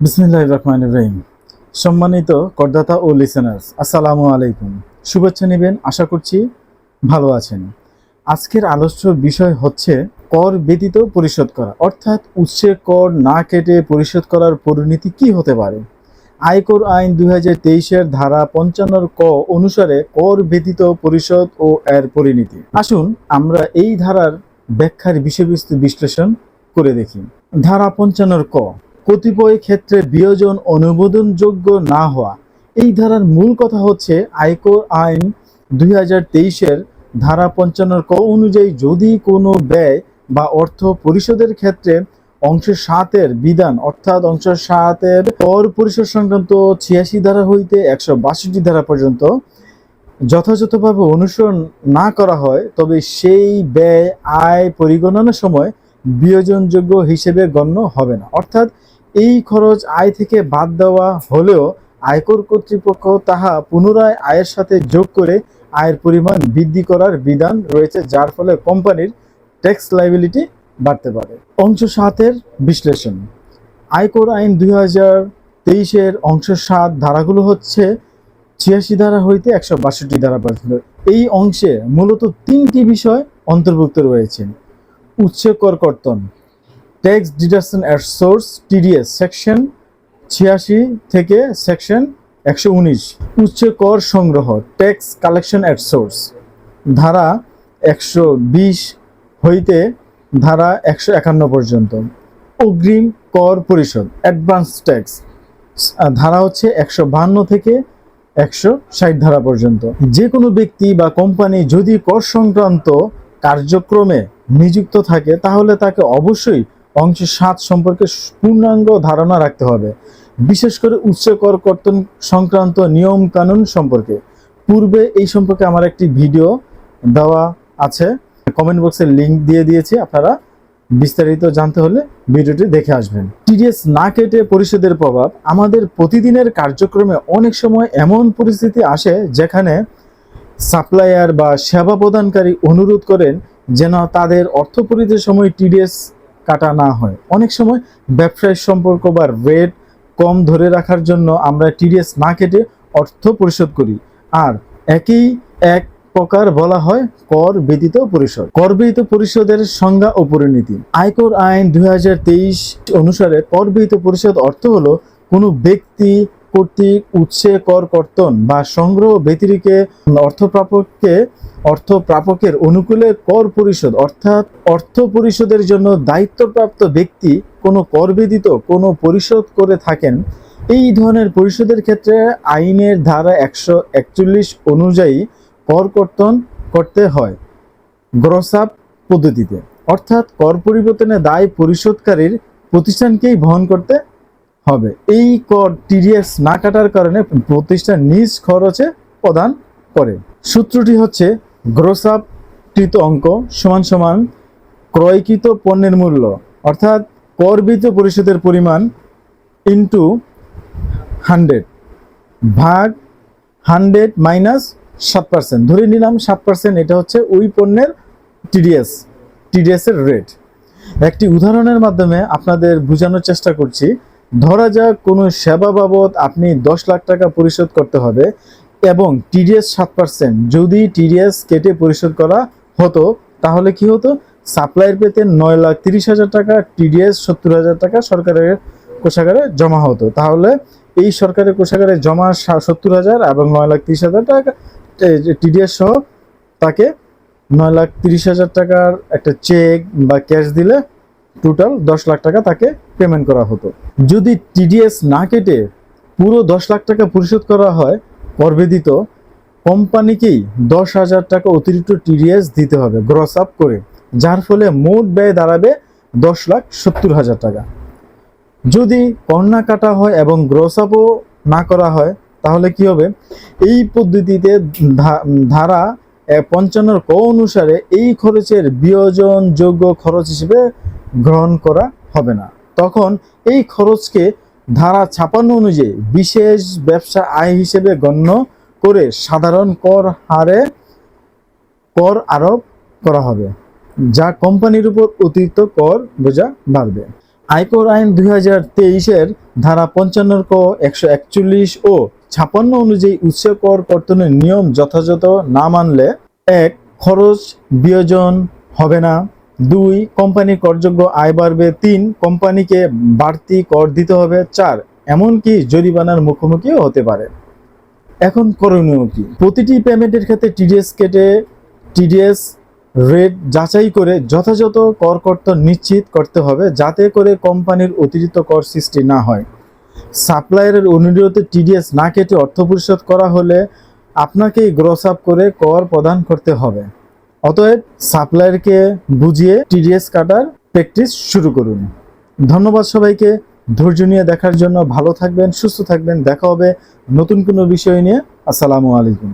বিসমিল্লাহ রহমান ইব্রাহিম সম্মানিত করদাতা ও লিসেনার্স আসসালামু আলাইকুম। শুভেচ্ছা নেবেন, আশা করছি ভালো আছেন। আজকের আলোচ্য বিষয় হচ্ছে কর ব্যতীত পরিশোধ করা, অর্থাৎ উৎসে কর না কেটে পরিশোধ করার পরিণতি কি হতে পারে? আয়কর আইন দুই হাজার ধারা পঞ্চান্নর ক অনুসারে কর ব্যতীত পরিশোধ ও এর পরিণতি। আসুন আমরা এই ধারার ব্যাখ্যার বিষয়বস্তু বিশ্লেষণ করে দেখি। ধারা পঞ্চান্নর ক কতিপয় ক্ষেত্রে বিয়োজন অনুমোদনযোগ্য না হওয়া। এই ধারার মূল কথা হচ্ছে আয়কর আইন দুই হাজার তেইশের ধারা পঞ্চান্নর ক অনুযায়ী যদি কোনো ব্যয় বা অর্থ পরিশোধের ক্ষেত্রে অংশ সাতের বিধান, অর্থাৎ অংশ সাতের কর পরিশোধ সংক্রান্ত ছিয়াশি ধারা হইতে একশো বাষট্টি ধারা পর্যন্ত যথাযথভাবে অনুসরণ না করা হয়, তবে সেই ব্যয় আয় পরিগণনার সময় বিয়োজনযোগ্য হিসেবে গণ্য হবে না। অর্থাৎ এই খরচ আয় থেকে বাদ দেওয়া হলেও আয়কর কর্তৃপক্ষ তাহা পুনরায় আয়ের সাথে যোগ করে আয়ের পরিমাণ বৃদ্ধি করার বিধান রয়েছে, যার ফলে কোম্পানির ট্যাক্স লাইবিলিটি বাড়তে পারে। অংশ সাতের বিশ্লেষণ। আয়কর আইন দুই হাজার তেইশের অংশ সাত ধারাগুলো হচ্ছে ছিয়াশি ধারা হইতে একশো বাষট্টি ধারা পর্যন্ত। এই অংশে মূলত তিনটি বিষয় অন্তর্ভুক্ত রয়েছে। উচ্চ কর কর্তন। Tax deduction at source TDS section ছিয়াশি থেকে সেকশন একশো উনিশ, উচ্চ কর সংগ্রহ ট্যাক্স কালেকশন অ্যাট সোর্স ধারা একশো বিশ হইতে ধারা একশো একান্ন পর্যন্ত, অগ্রিম কর পরিশোধ অ্যাডভান্স ট্যাক্স ধারা হচ্ছে একশো বাহান্ন থেকে একশো ষাট ধারা পর্যন্ত যে কোনো ব্যক্তি বা কোম্পানি যদি কর সংক্রান্ত কার্যক্রমে নিযুক্ত থাকে, তাহলে তাকে অবশ্যই অংশ সাত সম্পর্কে পূর্ণাঙ্গ ধারণা রাখতে হবে। বিশেষ করে উচ্চ কর কর্তন সংক্রান্ত নিয়ম কানুন সম্পর্কে। পূর্বে এই সম্পর্কে আমার একটি ভিডিও দেওয়া আছে। কমেন্ট বক্সে লিংক দিয়ে দিয়েছি, আপনারা বিস্তারিত জানতে হলে ভিডিওটি দেখে আসবেন। টিডিএস না কেটে পরিশোধের প্রভাব। আমাদের প্রতিদিনের কার্যক্রমে অনেক সময় এমন পরিস্থিতি আসে যেখানে সাপ্লায়ার বা সেবা প্রদানকারী অনুরোধ করেন যেন তাদের অর্থ সময় টিডিএস কাটা না হয়। অনেক সময় ব্যবসায়িক সম্পর্ক বা রেট কম ধরে রাখার জন্য আমরা টিডিএস না কেটে অর্থ পরিশোধ করি। আর একই এক প্রকার বলা হয় কর ব্যতীত পরিশোধ। কর ব্যতীত পরিশোধের সংজ্ঞা ও পরিণতি। আয়কর আইন দুই হাজার তেইশ অনুসারে কর ব্যতীত পরিশোধ অর্থ হলো কোনো ব্যক্তি কর্তৃক উৎসে কর কর্তন বা সংগ্রহ ব্যতিরিকে অর্থপ্রাপককে অর্থ প্রাপকের অনুকূলে কর পরিশোধ, অর্থাৎ অর্থ পরিশোধের জন্য দায়িত্বপ্রাপ্ত ব্যক্তি কোনো কর ব্যতীত কোনো পরিশোধ করে থাকেন। এই ধরনের পরিশোধের ক্ষেত্রে আইনের ধারা একশো একচল্লিশ অনুযায়ী কর কর্তন করতে হয় গ্রস আপ পদ্ধতিতে। অর্থাৎ কর পরিবর্তনে দায় পরিশোধকারীর প্রতিষ্ঠানকেই বহন করতে হবে। এই কর টিডিএস না কাটার কারণে প্রতিষ্ঠান নিজ খরচে প্রদান করে। সূত্রটি হচ্ছে গ্রস কৃত অঙ্ক সমান সমান ক্রয়কৃত পণ্যের মূল্য, অর্থাৎ করবিত পরিশোধের পরিমাণ ইন্টু হান্ড্রেড ভাগ হান্ড্রেড মাইনাস সাত পার্সেন্ট ধরে নিলাম সাত পার্সেন্ট এটা হচ্ছে ওই পণ্যের টিডিএস টিডিএস এর রেট একটি উদাহরণের মাধ্যমে আপনাদের বোঝানোর চেষ্টা করছি। ধরা যাক কোনো সেবা বাবদ আপনি দশ লাখ টাকা পরিশোধ করতে হবে এবং টিডিএস সাত পার্সেন্ট যদি টিডিএস কেটে পরিশোধ করা হতো, তাহলে কি হতো? সাপ্লাইয়ের পেতে নয় লাখ তিরিশ হাজার টাকা, টিডিএস সত্তর হাজার টাকা সরকারের কোষাগারে জমা হতো। তাহলে এই সরকারের কোষাগারে জমা সত্তর হাজার এবং নয় লাখ তিরিশ হাজার টাকা টিডিএস সহ তাকে নয় লাখ তিরিশ হাজার টাকার একটা চেক বা ক্যাশ দিলে টোটাল দশ লাখ টাকা তাকে পেমেন্ট করা হতো। যদি টিডিএস না কেটে পুরো দশ লাখ টাকা পরিশোধ করা হয় করবেদিত কোম্পানিকেই দশ হাজার টাকা অতিরিক্ত টিডিএস দিতে হবে গ্রস আপ করে, যার ফলে মোট ব্যয় দাঁড়াবে দশ লাখ সত্তর হাজার টাকা। যদি কন্যা কাটা হয় এবং গ্রস আপও না করা হয়, তাহলে কি হবে? এই পদ্ধতিতে ধারা পঞ্চান্নর ক অনুসারে এই খরচের বিয়োজনযোগ্য খরচ হিসেবে গ্রহণ করা হবে না। তখন এই খরচকে ধারা ছাপান্ন অনুযায়ী বিশেষ ব্যবসা আয় হিসেবে গণ্য করে সাধারণ কর হারে কর আরোপ করা হবে, যা কোম্পানির উপর অতিরিক্ত কর বোঝা বাড়বে। আয়কর আইন দুই হাজার তেইশের ধারা পঞ্চান্ন ক, একশো একচল্লিশ ও ছাপান্ন অনুযায়ী উৎস কর কর্তনের নিয়ম যথাযথ না মানলে এক খরচ বিয়োজন হবে না। দুই কোম্পানি করযোগ্য আয় বাড়বে। তিন, কোম্পানিকে বাড়তি কর দিতে হবে। চার, এমনকি জরিমানার মুখোমুখিও হতে পারে। এখন করণীয় কি? প্রতিটি পেমেন্টের ক্ষেত্রে টিডিএস কেটে টিডিএস রেট যাচাই করে যথাযথ কর কর্তন নিশ্চিত করতে হবে যাতে করে কোম্পানির অতিরিক্ত কর সৃষ্টি না হয়। সাপ্লায়ারের অনুরোধে টিডিএস না কেটে অর্থ পরিশোধ করা হলে আপনাকেই গ্রস আপ করে কর প্রদান করতে হবে। অতএব সাপ্লায়ারকে বুঝিয়ে টিডিএস কাটার প্র্যাকটিস শুরু করুন। ধন্যবাদ সবাইকে। ধৈর্য নিয়ে দেখার জন্য ভালো থাকবেন, সুস্থ থাকবেন। দেখা হবে নতুন কোনো বিষয় নিয়ে। আসসালামু আলাইকুম।